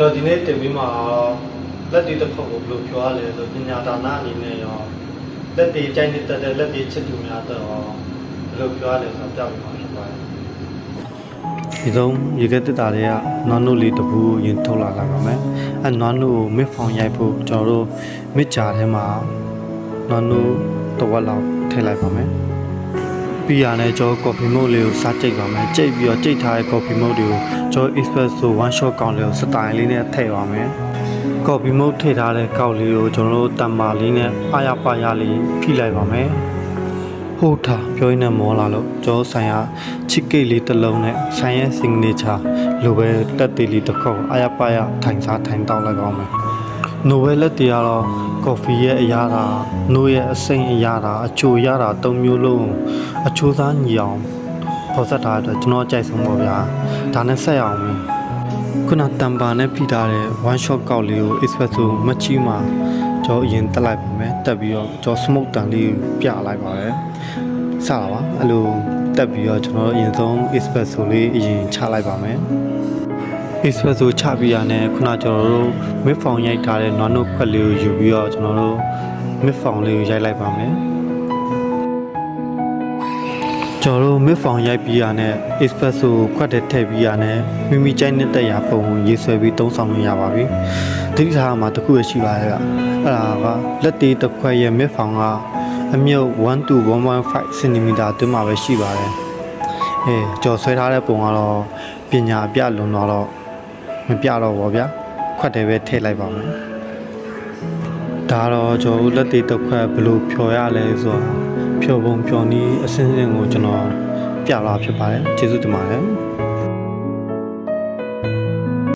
ကျွန်တော်ဒီနေ့တင်ပြီးမှာလက်တီတစ်ခုကိုဘယ်လိုပြောရလဲဆိုပညာဒါနအနေနဲ့ရောလက်တီကြိုက်နေတတ်တဲ့လက်တီချစ်သူများတော့ဘယ်လိုပြောရလဲဆိုတော့ပြပြမှာဖြစ်ပါတယ်ဒီဆုံးရေခဲတက်တာတွေကနွားနို့လေးတစ်ဘူးရင်ထုတ်လာလာပါမယ်အဲနွားနို့ကိုမစ်ဖောင်ရိုက်ဖို့ကျွန်တော်တို့မစ်ကြာထဲမှာနွားနို့တစ်ဝက်လောက်ထည့်လိုက်ပါမယ် ပြီးရတဲ့ကျွန်တော်ကော်ဖီမုတ်လေးကိုစားကြိတ်ပါမယ်ကြိတ်ပြီးတော့ကြိတ်ထားတဲ့ကော်ဖီမုတ်တွေကိုကျွန်တော် espresso one shot ကောင်းလေးကိုစတိုင်လေးနဲ့ထည့်ပါမယ်ကော်ဖီမုတ်ထည့်ထားတဲ့ကောက်လေးကိုကျွန်တော်တို့တံမာလေးနဲ့အားရပါရလေးဖိလိုက်ပါမယ်ဟုတ်တာပြောရင်းနဲ့မောလာလို့ကျွန်တော်ဆိုင်ရာချစ်ကိတ်လေးတစ်လုံးနဲ့ဆိုင်ရဲ့ signature လိုပဲတက်သေးလေးတစ်ခုအားရပါရထိုင်စားထိုင်တောက်လိုက်ပါမယ် နိုဝယ်လက်တီကတော့ကော်ဖီရဲ့အရာတာနိုးရဲ့အစိမ့်အရာတာအချိုရတာသုံးမျိုးလုံးအချိုးစားညီအောင်ပေါ်ဆက်ထားတဲ့အတွက်ကျွန်တော်ကြိုက်ဆုံးပေါ့ဗျာဒါနဲ့ဆက်ရအောင်မယ်ခုနတမ်ပါနဲ့ဖိထားတဲ့ one shot ကောက်လေးကို espresso မချီမှာကျွန်တော်အရင်တက်လိုက်ပါမယ်တက်ပြီးတော့ကျွန်တော် smoke တန်လေးပြလိုက်ပါမယ်စတာပါအဲ့လိုတက်ပြီးတော့ကျွန်တော်အရင်ဆုံး espresso လေးအရင်ချလိုက်ပါမယ် espresso ချပြီးရတဲ့ခုနကျွန်တော်တို့မစ်ဖောင်ရိုက်ထားတဲ့နွားနို့ခွက်လေးကိုယူပြီးတော့ကျွန်တော်တို့မစ်ဖောင်လေးကိုရိုက်လိုက်ပါမယ်ကျွန်တော်တို့မစ်ဖောင်ရိုက်ပြီးရတဲ့ espresso ခွက်တဲ့ထည့်ပြီးရတဲ့မိမိကြိုက်တဲ့ရပုံကိုရေးဆွဲပြီးသုံးဆောင်လို့ရပါပြီဒီထားမှာတစ်ခုရရှိပါတယ်ကအဲ့ဒါကလက်သေးတစ်ခွက်ရဲ့မစ်ဖောင်ကအမြုပ်1 to 1.5 cm အတွင်းမှာပဲရှိပါတယ်အဲကြော်ဆွဲထားတဲ့ပုံကတော့ပညာအပြလွန်တော့ မပြတော့ဘောဗျာခွက်တယ်ပဲထည့်လိုက်ပါမယ်ဒါတော့ကျွန်တော်တို့လက်သေးတစ်ခွက်ဘယ်လိုဖြော်ရလဲဆိုတော့ဖြော်ပုံဖြော်နည်းအစင်းစင်းကိုကျွန်တော်ပြလာဖြစ်ပါတယ်ကျေးဇူးတင်ပါတယ်